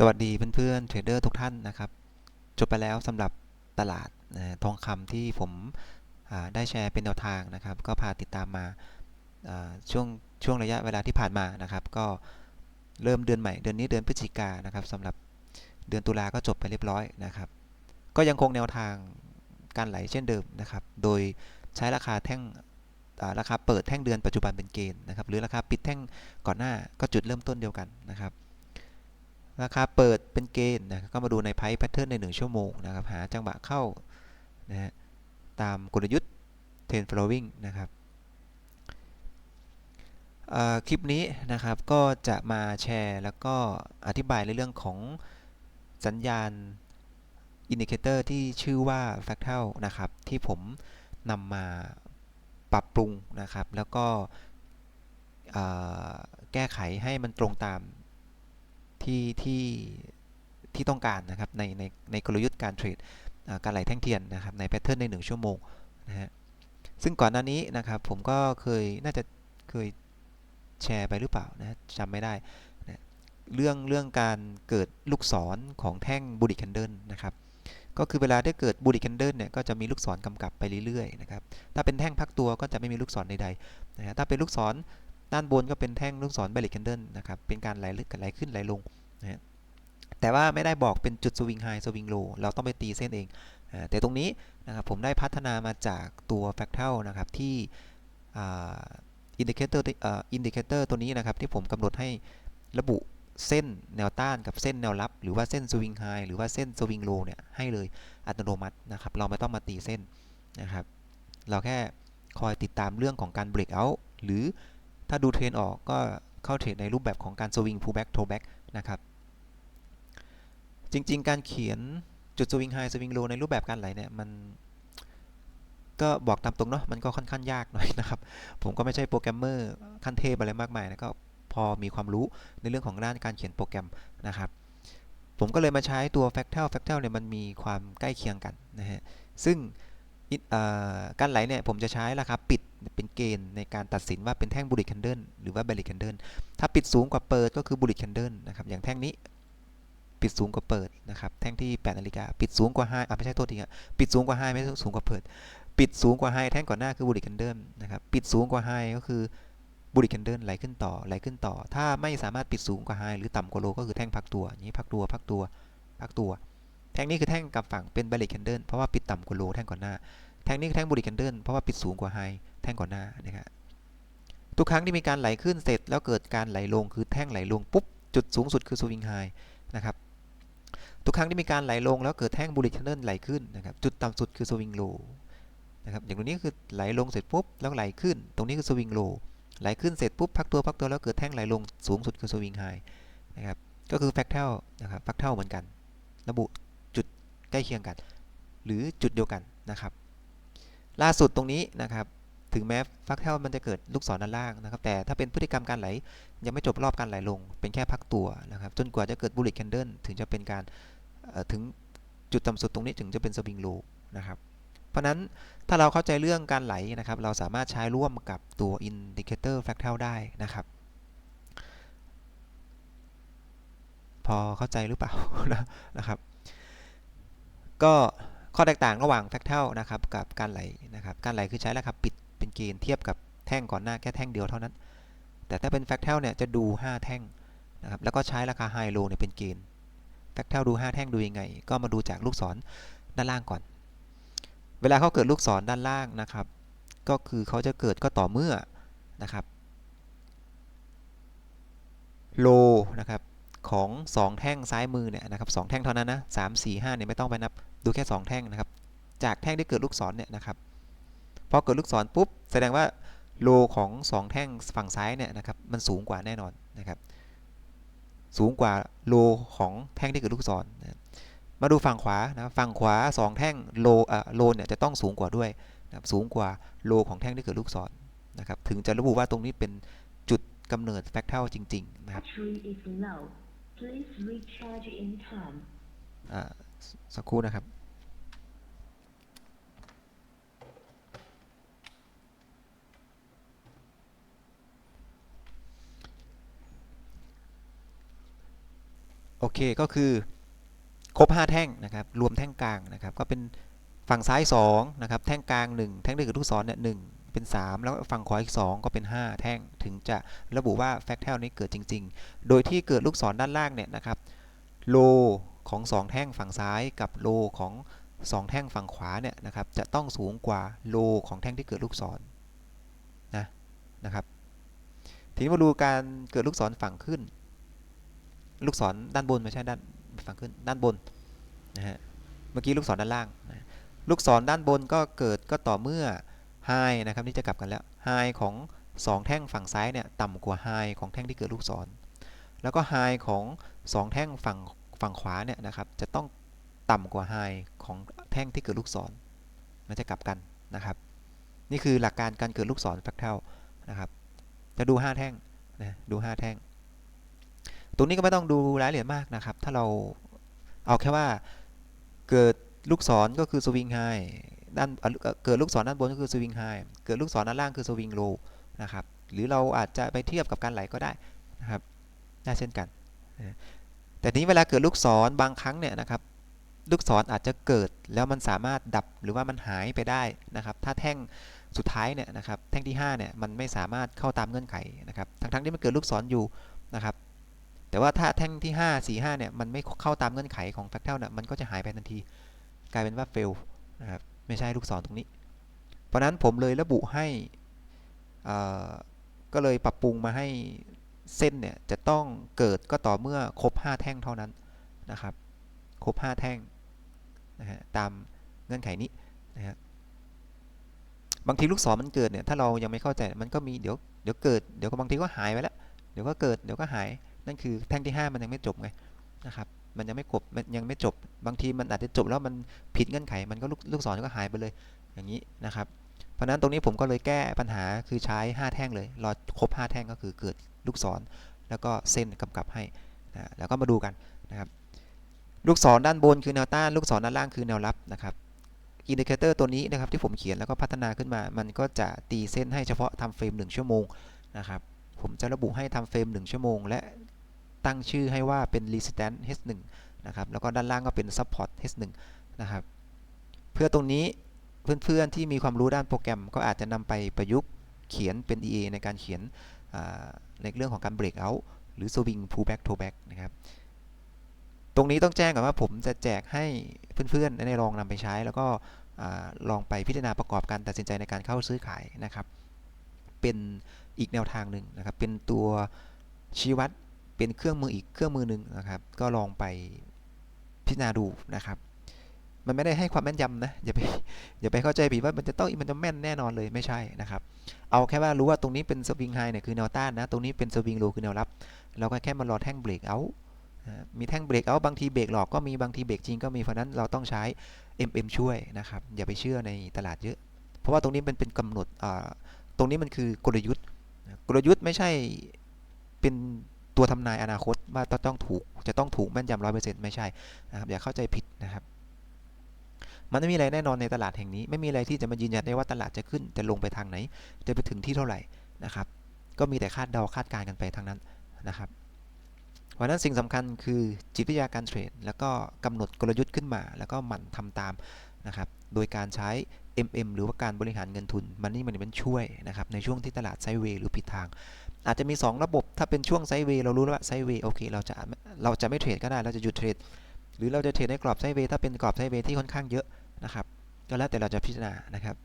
สวัสดีเพื่อนๆเทรดเดอร์ทุกท่านนะครับจบไปแล้วสำหรับตลาดทองคำที่ผมได้แชร์เป็นแนวทางนะครับ ก็พาติดตามมาช่วงช่วงระยะเวลาที่ผ่านมานะครับ ก็เริ่มเดือนใหม่เดือนนี้เดือนพฤศจิกานะครับสำหรับเดือนตุลาก็จบไปเรียบร้อยนะครับ ก็ยังคงแนวทางการไหลเช่นเดิมนะครับ โดยใช้ราคาแท่งราคาเปิดแท่งเดือนปัจจุบันเป็นเกณฑ์นะครับ หรือราคาปิดแท่งก่อนหน้าก็จุดเริ่มต้นเดียวกันนะครับ ราคาเปิดเป็นเกณฑ์นะก็มาดูในไพ่แพทเทิร์นใน 1 ชั่วโมงนะครับหาจังหวะเข้านะฮะตามกลยุทธ์เทรน following นะครับคลิปนี้นะครับก็จะมาแชร์แล้วก็อธิบายในเรื่องของสัญญาณอินดิเคเตอร์ที่ชื่อว่า fractal นะครับที่ผมนำมาปรับปรุงนะครับ แล้วก็แก้ไขให้มันตรงตาม ที่ที่ที่ต้องการนะครับในในในกลยุทธ์การเทรดการไหลแท่งเทียนนะครับในแพทเทิร์นใน 1 ชั่วโมงนะฮะซึ่งก่อนหน้านี้นะครับผมก็เคยน่าจะเคยแชร์ไปหรือเปล่านะจำไม่ได้นะเรื่องเรื่องการเกิดลูกศรของแท่งบูริคันเดิลนะครับก็คือเวลาได้เกิดบูริคันเดิลเนี่ยก็จะมีลูกศรกำกับไปเรื่อยๆนะครับถ้าเป็นแท่งพักตัวก็จะไม่มีลูกศรใดๆนะฮะถ้าเป็นลูกศร ด้านบนก็เป็นแท่งลูกศรเบริคันเดิลนะครับเป็นการไหลลึกไหลขึ้นไหลลงนะแต่ว่าไม่ได้บอกเป็นจุดสวิงไฮสวิงโลเราต้องไปตีเส้นเอง แต่ตรงนี้นะครับผมได้พัฒนามาจากตัว fractal นะครับที่อินดิเคเตอร์อินดิเคเตอร์ตัวนี้นะครับที่ผมกำหนดให้ระบุเส้นแนวต้านกับเส้นแนวรับ หรือว่าเส้นสวิงไฮหรือว่าเส้นสวิงโลเนี่ยให้เลยอัตโนมัตินะครับเราไม่ต้องมาตีเส้นนะครับเราแค่คอยติดตามเรื่องของการ break out หรือ ถ้าดูเทรนออกก็เข้าเทรดในรูปแบบของการสวิง pullback throwback นะครับจริง ๆ การเขียนจุดสวิงไฮสวิงโลในรูปแบบการไหลเนี่ยมันก็บอกตามตรงเนาะมันก็ค่อนข้างยากหน่อยนะครับ ผมก็ไม่ใช่โปรแกรมเมอร์ขั้นเทพอะไรมากมายนะก็พอมีความรู้ในเรื่องของด้านการเขียนโปรแกรมนะครับ ผมก็เลยมาใช้ตัว Factal Factal เนี่ยมันมีความใกล้เคียงกันนะฮะซึ่งการไหลเนี่ยผมจะใช้ราคาปิด เป็นเกณฑ์ในการตัดสินว่าเป็นแท่งบูริคันเดิลหรือว่าเบลิคันเดิลถ้าปิดสูงกว่าเปิดก็คือบูริคันเดิลนะครับอย่างแท่งนี้ปิดสูงกว่าเปิดนะครับแท่งที่8นาฬิกาปิดสูงกว่าไฮอะไม่ใช่โทษทีครับปิดสูงกว่าไฮไม่ใช่สูงกว่าเปิด ปิดสูงกว่าไฮแท่งก่อนหน้าคือบูริคันเดิลนะครับปิดสูงกว่าไฮก็คือบูริคันเดิลไหลขึ้นต่อไหลขึ้นต่อ ถ้าไม่สามารถปิดสูงกว่าไฮหรือต่ำกว่าโลก็คือแท่งพักตัวอย่างนี้พักตัวพักตัวพักตัวแท่งนี้คือแท่งกับฝั่งเป็นเบลิคันเดิลเพราะว่าปิดต่ำกว่าโลแท่งก่อนหน้าแท่งนี้คือแท่งบูริคันเดิลเพราะว่าปิดสูงกว่าไฮ แท่งก่อนหน้านะครับทุกครั้งที่มีการไหลขึ้นเสร็จแล้วเกิดการไหลลงคือแท่งไหลลงปุ๊บจุดสูงสุดคือสวิงไฮนะครับทุกครั้งที่มีการไหลลงแล้วเกิดแท่งบูริคันเดิลไหลขึ้นนะครับจุดต่ำสุดคือสวิงโลนะครับอย่างตรงนี้คือไหลลงเสร็จปุ๊บแล้วไหลขึ้น ตรงนี้คือสวิงโลไหลขึ้นเสร็จปุ๊บพักตัวพักตัวแล้วเกิดแท่งไหลลงสูงสุดคือสวิงไฮนะครับก็คือแฟกเทลนะครับแฟกเทลเหมือนกัน ระบุจุดใกล้เคียงกัน หรือจุดเดียวกันนะครับ ล่าสุดตรงนี้นะครับ ถึงแม้ฟักเทลมันจะเกิดลูกศรด้านล่างนะครับ แต่ถ้าเป็นพฤติกรรมการไหล ยังไม่จบรอบการไหลลง เป็นแค่พักตัวนะครับ จนกว่าจะเกิดบูลลิ c แคนเดิลถึงจะเป็นการถึงจุดต่ำสุดตรงนี้ถึงจะเป็นสวิงโลนะครับ เพราะนั้นถ้าเราเข้าใจเรื่องการไหลนะครับ เราสามารถใช้ร่วมกับตัว Indicator Fractal ได้นะครับ พอเข้าใจหรือเปล่านะครับ ก็ข้อแตกต่างระหว่าง Fractal นะครับกับการไหลนะครับ การไหลคือใช้ราคาปิด เป็นเกณฑ์เทียบกับแท่งก่อนหน้าแค่แท่งเดียวเท่านั้น แต่ถ้าเป็น Fractal เนี่ยจะดู 5 แท่งนะครับแล้วก็ใช้ราคา High Low เนี่ยเป็นเกณฑ์ Fractal ดู 5 แท่งดูยังไง ก็มาดูจากลูกศรด้านล่างก่อน เวลาเขาเกิดลูกศรด้านล่างนะครับ ก็คือเขาจะเกิดก็ต่อเมื่อนะครับโลนะครับของ 2 แท่งซ้ายมือเนี่ยนะครับสแท่งเท่านั้นนะสามสี่ห้าเนี่ยไม่ต้องไปนับดูแค่ 2 แท่งนะครับ จากแท่งที่เกิดลูกศรเนี่ยนะครับ พอเกิดลูกศรปุ๊บแสดงว่าโลของ 2 แท่งฝั่งซ้ายเนี่ยนะครับมันสูงกว่าแน่นอนนะครับสูงกว่าโลของแท่งที่เกิดลูกศรนะมาดูฝั่งขวานะฝั่งขวา 2 แท่งโลอะโลเนี่ยจะต้องสูงกว่าด้วยนะครับสูงกว่าโลของแท่งที่เกิดลูกศรนะครับถึงจะระบุว่าตรงนี้เป็นจุดกำเนิดแฟกเทลจริง ๆ นะครับ Battery is low. Please recharge in time. อ่าสักครู่นะครับ โอเคก็คือครบ 5 แท่งนะครับรวมแท่งกลางนะครับก็เป็นฝั่งซ้าย2นะครับแท่งกลาง 1 แท่งที่เกิดลูกศรเนี่ยหเป็น 3 แล้วฝั่งขวาอีก 2 ก็เป็น 5 แท่งถึงจะระบุว่าแฟกเทลนี้เกิดจริง ๆ โดยที่เกิดลูกศรด้านล่างเนี่ยนะครับโลของ 2 แท่งฝั่งซ้ายกับโลของ 2 แท่งฝั่งขวาเนี่ยนะครับจะต้องสูงกว่าโลของแท่งที่เกิดลูกศรนะนะครับทีนี้มาดูการเกิดลูกศรฝั่งขึ้น ลูกศรด้านบนไม่ใช่ด้านฝั่งขึ้นด้านบนนะฮะเมื่อกี้ลูกศรด้านล่างนะลูกศรด้านบนก็เกิดก็ต่อเมื่อ high นะครับนี่จะกลับกันแล้ว high ของ 2 แท่งฝั่งซ้ายเนี่ยต่ำกว่า high ของแท่งที่เกิดลูกศร แล้วก็ high ของ 2 แท่งฝั่งฝั่งขวาเนี่ยนะครับจะต้องต่ำกว่า high ของแท่งที่เกิดลูกศรมันจะกลับกันนะครับ นี่คือหลักการการเกิดลูกศรแฟกเทลนะครับ จะดู 5 แท่งนะดู 5 แท่ง ตรงนี้ก็ไม่ต้องดูรายละเอียดมากนะครับ ถ้าเราเอาแค่ว่าเกิดลูกศรก็คือสวิงไฮด้านเกิดลูกศรด้านบนก็คือสวิงไฮเกิดลูกศรด้านล่างคือสวิงโลนะครับ หรือเราอาจจะไปเทียบกับการไหลก็ได้นะครับได้เช่นกัน แต่นี้เวลาเกิดลูกศรบางครั้งเนี่ยนะครับ ลูกศรอาจจะเกิดแล้วมันสามารถดับหรือว่ามันหายไปได้นะครับ ถ้าแท่งสุดท้ายเนี่ยนะครับ แท่งที่5เนี่ยมันไม่สามารถเข้าตามเงื่อนไขนะครับ ทั้งๆที่มันเกิดลูกศรอยู่นะครับ แต่ว่าถ้าแท่งที่ 5 4 5เนี่ยมันไม่เข้าตามเงื่อนไขของแฟกเทลเนี่ยมันก็จะหายไปทันที กลายเป็นว่า fail นะครับไม่ใช่ลูกศรตรงนี้ เพราะนั้นผมเลยระบุให้ก็เลยปรับปรุงมาให้เส้นเนี่ยจะต้องเกิดก็ต่อเมื่อครบ 5 แท่งเท่านั้นนะครับ ครบ 5 แท่งนะฮะตามเงื่อนไขนี้นะฮะบางทีลูกศรมันเกิดเนี่ยถ้าเรายังไม่เข้าใจมันก็มีเดี๋ยวเดี๋ยวเกิดเดี๋ยวก็บางทีก็หายไปแล้วเดี๋ยวก็เกิดเดี๋ยวก็หาย นั่นคือแท่งที่ 5 มันยังไม่จบไงนะครับมันยังไม่กบมันยังไม่จบบางทีมันอาจจะจบแล้วมันผิดเงื่อนไขมันก็ลูกลูกศรก็หายไปเลยอย่างนี้นะครับ เพราะนั้นตรงนี้ผมก็เลยแก้ปัญหาคือใช้ 5 แท่งเลยรอครบ 5 แท่งก็คือเกิดลูกศร แล้วก็เส้นกำกับให้นะแล้วก็มาดูกันนะครับลูกศรด้านบนคือแนวต้านลูกศรด้านล่างคือแนวรับนะครับอินดิเคเตอร์ตัวนี้นะครับที่ผมเขียนแล้วก็พัฒนาขึ้นมา มันก็จะตีเส้นให้เฉพาะทำเฟรม 1 ชั่วโมงนะครับผมจะระบุให้ทำเฟรม 1 ชั่วโมง และ ตั้งชื่อให้ว่าเป็น resistance H1 นะครับ แล้วก็ด้านล่างก็เป็น support H1 นะครับ เพื่อตรงนี้เพื่อนๆที่มีความรู้ด้านโปรแกรม ก็อาจจะนำไปประยุกต์เขียนเป็น EA ในการเขียนในเรื่องของการ break out หรือ swing pull back to back นะครับ ตรงนี้ต้องแจ้งก่อนว่าผมจะแจกให้เพื่อนๆได้ลองนำไปใช้ แล้วก็ลองไปพิจารณาประกอบการตัดสินใจในการเข้าซื้อขายนะครับ เป็นอีกแนวทางหนึ่งนะครับ เป็นตัวชี้วัด เป็นเครื่องมืออีกเครื่องมือหนึ่งนะครับ ก็ลองไปพิจารณาดูนะครับ มันไม่ได้ให้ความแม่นยำนะอย่าไปอย่าไปเข้าใจผิดว่ามันจะต้องมันจะแม่นแน่นอนเลยไม่ใช่นะครับ เอาแค่ว่ารู้ว่าตรงนี้เป็นสวิงไฮเนี่ยคือแนวต้านนะ ตรงนี้เป็นสวิงโลคือแนวรับเราก็แค่มารอแท่งเบรกเอามีแท่งเบรกเอาบางทีเบรกหลอกก็มีบางทีเบรกจริงก็มีเพราะนั้นเราต้องใช้ MM ช่วยนะครับ อย่าไปเชื่อในตลาดเยอะ เพราะว่าตรงนี้มันเป็นกำหนดตรงนี้มันคือกลยุทธ์ กลยุทธ์ไม่ใช่เป็น ตัวทำนายอนาคตว่าต้องต้องถูกจะต้องถูกแม่นยำร้อยเปอร์เซ็นต์ไม่ใช่นะครับอย่าเข้าใจผิดนะครับ มันไม่มีอะไรแน่นอนในตลาดแห่งนี้ ไม่มีอะไรที่จะมายืนยันได้ว่าตลาดจะขึ้นจะลงไปทางไหน จะไปถึงที่เท่าไหร่นะครับ ก็มีแต่คาดเดาคาดการณ์กันไปทางนั้นนะครับเพราะนั้นสิ่งสำคัญคือจิตวิทยาการเทรด แล้วก็กำหนดกลยุทธ์ขึ้นมา แล้วก็หมั่นทำตามนะครับ โดยการใช้ MM หรือว่าการบริหารเงินทุนมันนี่มันเป็นช่วยนะครับ ในช่วงที่ตลาดไซเวย์หรือผิดทาง อาจจะมี 2 ระบบ ถ้าเป็นช่วงไซด์เวย์เรารู้แล้วว่าไซด์เวย์โอเคเราจะเราจะไม่เทรดก็ได้เราจะหยุดเทรดหรือเราจะเทรดในกรอบไซด์เวย์ถ้าเป็นกรอบไซด์เวย์ที่ค่อนข้างเยอะนะครับก็แล้วแต่เราจะพิจารณานะครับ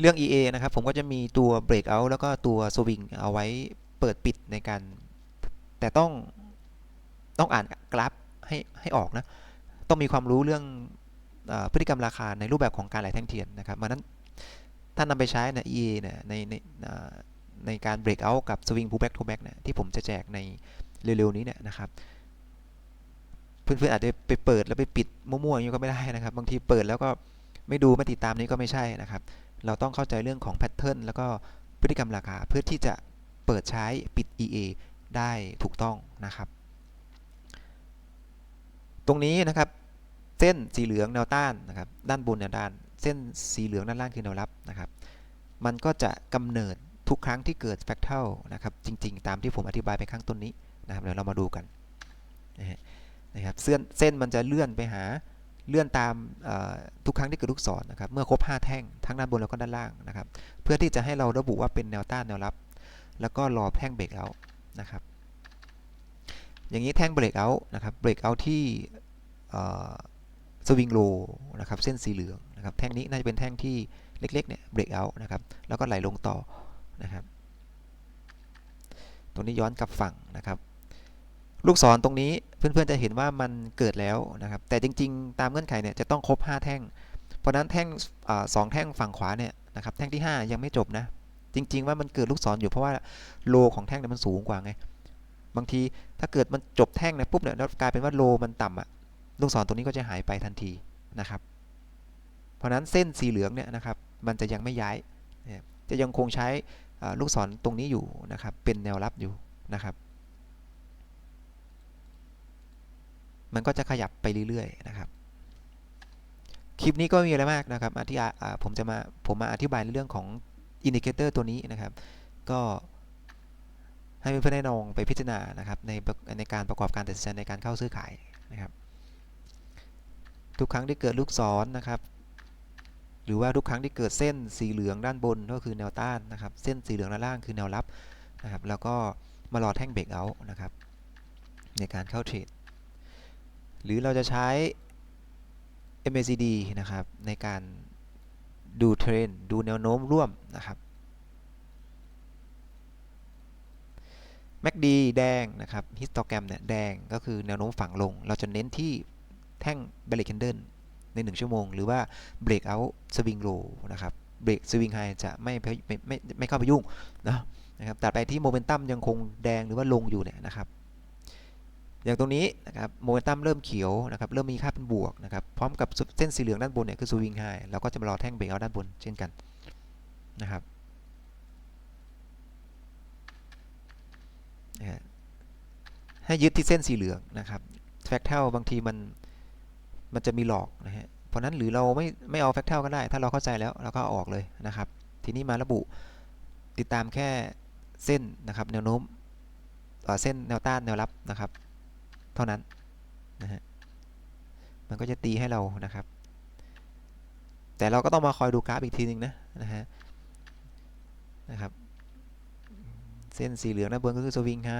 เรื่อง EA นะครับ ผมก็จะมีตัว breakout แล้วก็ตัว swing เอาไว้เปิดปิดในการ แต่ต้องต้องอ่านกราฟให้ให้ออกนะ ต้องมีความรู้เรื่องอพฤติกรรมราคาในรูปแบบของการไหลแท่งเทียนนะครับเพรานั้นถ้านำไปใช้ใน EA เนี่ยในใน ในการ break out กับ swing pull back to back เนี่ยที่ผมจะแจกในเร็วๆนี้เนี่ยนะครับเพื่อนๆอาจจะไปเปิดแล้วไปปิดมั่วๆอย่างนี้ก็ไม่ได้นะครับ บางทีเปิดแล้วก็ไม่ดูไม่ติดตามนี้ก็ไม่ใช่นะครับ เราต้องเข้าใจเรื่องของแพทเทิร์นแล้วก็พฤติกรรมราคาเพื่อที่จะเปิดใช้ปิด EA ได้ถูกต้องนะครับ ตรงนี้นะครับเส้นสีเหลืองแนวต้านนะครับด้านบนแนวด้าน เส้นสีเหลืองด้านล่างคือแนวรับนะครับ มันก็จะกำเนิด ทุกครั้งที่เกิดแฟกเทลนะครับจริง ๆ ตามที่ผมอธิบายไปข้างต้นนี้นะครับเดี๋ยวเรามาดูกันนะครับเส้นเส้นมันจะเลื่อนไปหาเลื่อนตามทุกครั้งที่เกิดลูกศรนะครับเมื่อครบ 5 แท่งทั้งด้านบนแล้วก็ด้านล่างนะครับ เพื่อที่จะให้เราระบุว่าเป็นแนวต้านแนวรับ แล้วก็รอแท่งเบรกเอานะครับ อย่างนี้แท่งเบรกเอานะครับเบรกเอาที่สวิงโลนะครับเส้นสีเหลืองนะครับแท่งนี้น่าจะเป็นแท่งที่เล็กๆเนี่ยเบรกเอานะครับแล้วก็ไหลลงต่อ นะครับ ตรงนี้ย้อนกลับฝั่งนะครับ ลูกศรตรงนี้เพื่อนๆจะเห็นว่ามันเกิดแล้วนะครับ แต่จริงๆ ตามเงื่อนไขเนี่ยจะต้องครบ 5 แท่ง เพราะนั้นแท่งอสองแท่งฝั่งขวาเนี่ยนะครับแท่งที่ 5 ยังไม่จบนะ จริง ๆ ว่ามันเกิดลูกศรอยู่เพราะว่าโลของแท่งเนี่ยมันสูงกว่าไงบางทีถ้าเกิดมันจบแท่งเนี่ยปุ๊บเนี่ยกลายเป็นว่าโลมันต่ำอะลูกศรตรงนี้ก็จะหายไปทันทีนะครับ เพราะนั้นเส้นสีเหลืองเนี่ยนะครับ มันจะยังไม่ย้าย จะยังคงใช้ ลูกศรตรงนี้อยู่นะครับ เป็นแนวรับอยู่นะครับ มันก็จะขยับไปเรื่อยๆนะครับ คลิปนี้ก็มีอะไรมากนะครับอธิบายอ่ผมจะมาผมมาอธิบายในเรื่องของอินดิเคเตอร์ตัวนี้นะครับ ก็ให้เพื่อนๆได้ลองไปพิจารณานะครับในในการประกอบการตัดสินใจในการเข้าซื้อขายนะครับ ทุกครั้งที่เกิดลูกศรนะครับ หรือว่าทุกครั้งที่เกิดเส้นสีเหลืองด้านบนก็คือแนวต้านนะครับ เส้นสีเหลืองด้านล่างคือแนวรับนะครับ แล้วก็มารอแท่งเบรกเอาท์นะครับ ในการเข้าเทรด หรือเราจะใช้ MACD นะครับ ในการดูเทรนด์ดูแนวโน้มร่วมนะครับ MACD แดงนะครับฮิสโตแกรมเนี่ยแดงก็คือแนวโน้มฝั่งลง เราจะเน้นที่แท่ง b e l l y Candle ใน 1 ชั่วโมง หรือว่า Breakout Swing Low นะครับ Break Swing High จะไม่ไม่ไม่ไม่ไม่เข้าไปยุ่งนะนะครับตัดไปที่โมเมนตัมยังคงแดงหรือว่าลงอยู่เนี่ยนะครับ อย่างตรงนี้นะครับโมเมนตัมเริ่มเขียวนะครับเริ่มมีค่าเป็นบวกนะครับพร้อมกับเส้นสีเหลืองด้านบนเนี่ยคือสวิงไฮเราก็จะมารอแท่งเบรกเอาด้านบนเช่นกันนะครับให้ยึดที่เส้นสีเหลืองนะครับแฟกเทลบางทีมัน มันจะมีหลอกนะฮะเพราะนั้นหรือเราไม่ไม่เอาแฟกเทลก็ได้ ถ้าเราเข้าใจแล้วเราก็ออกเลยนะครับ ทีนี้มาระบุติดตามแค่เส้นนะครับ แนวโน้มเอ่อเส้นแนวต้านแนวรับนะครับ เท่านั้นนะฮะมันก็จะตีให้เรานะครับ แต่เราก็ต้องมาคอยดูกราฟอีกทีหนึ่งนะนะฮะนะครับเส้นสีเหลืองด้านบนก็คือสวิงไฮ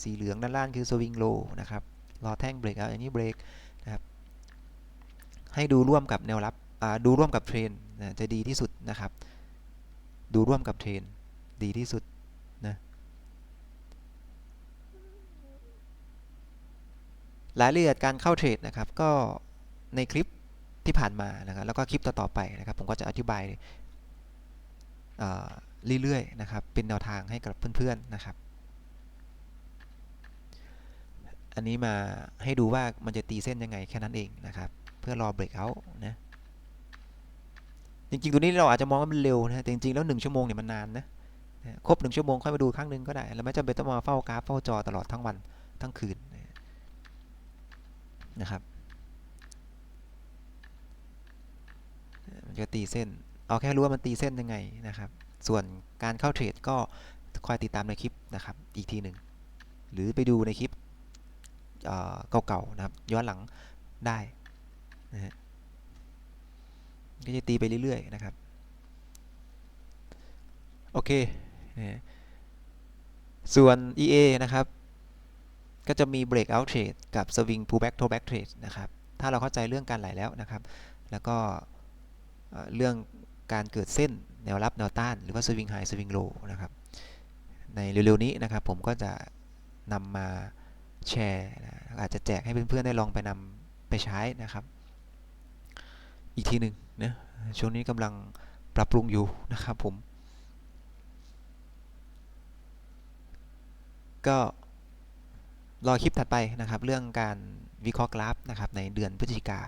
สีเหลืองด้านล่างคือสวิงโลนะครับรอแท่งเบรกเอาอย่างนี้เบรก ให้ดูร่วมกับแนวรับดูร่วมกับเทรนนะจะดีที่สุดนะครับ ดูร่วมกับเทรนดีที่สุดนะรายละเอียดการเข้าเทรดนะครับ ก็ในคลิปที่ผ่านมานะครับแล้วก็คลิปต่อๆไปนะครับ ผมก็จะอธิบายเรื่อยๆนะครับ เป็นแนวทางให้กับเพื่อนๆนะครับ อันนี้มาให้ดูว่ามันจะตีเส้นยังไงแค่นั้นเองนะครับ พื่อรอเบรกเอาท์นะจริงๆตัวนี้เราอาจจะมองว่ามันเร็วนะแต่จริงๆแล้ว 1 ชั่วโมงเนี่ยมันนานนะครบ 1 ชั่วโมงค่อยมาดูครั้งหนึ่งก็ได้แล้วไม่จำเป็นต้องมาเฝ้ากราฟเฝ้าจอตลอดทั้งวันทั้งคืนนะครับมันจะตีเส้น เอาแค่รู้ว่ามันตีเส้นยังไงนะครับ ส่วนการเข้าเทรดก็คอยติดตามในคลิปนะครับ อีกทีหนึ่ง หรือไปดูในคลิปเก่าๆนะครับ ย้อนหลังได้ นะฮะก็จะตีไปเรื่อยๆนะครับโอเคนะส่วน EA นะครับ ก็จะมี breakout trade กับ swing pullback to back trade นะครับ ถ้าเราเข้าใจเรื่องการไหลแล้วนะครับ แล้วก็เอ่อเรื่องการเกิดเส้นแนวรับแนวต้าน หรือว่า swing high swing low นะครับ ในเร็วๆนี้นะครับ ผมก็จะนำมาแชร์นะอาจจะแจกให้เพื่อนๆได้ลองไปนำไปใช้นะครับ อีกทีหนึ่งนะช่วงนี้กำลังปรับปรุงอยู่นะครับผม ก็รอคลิปถัดไปนะครับ เรื่องการวิเคราะห์กราฟนะครับในเดือนพฤศจิกา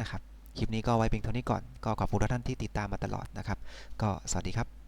นะครับ คลิปนี้ก็ไว้เพียงเท่านี้ก่อน ก็ขอบคุณทุกท่านที่ติดตามมาตลอดนะครับ ก็สวัสดีครับ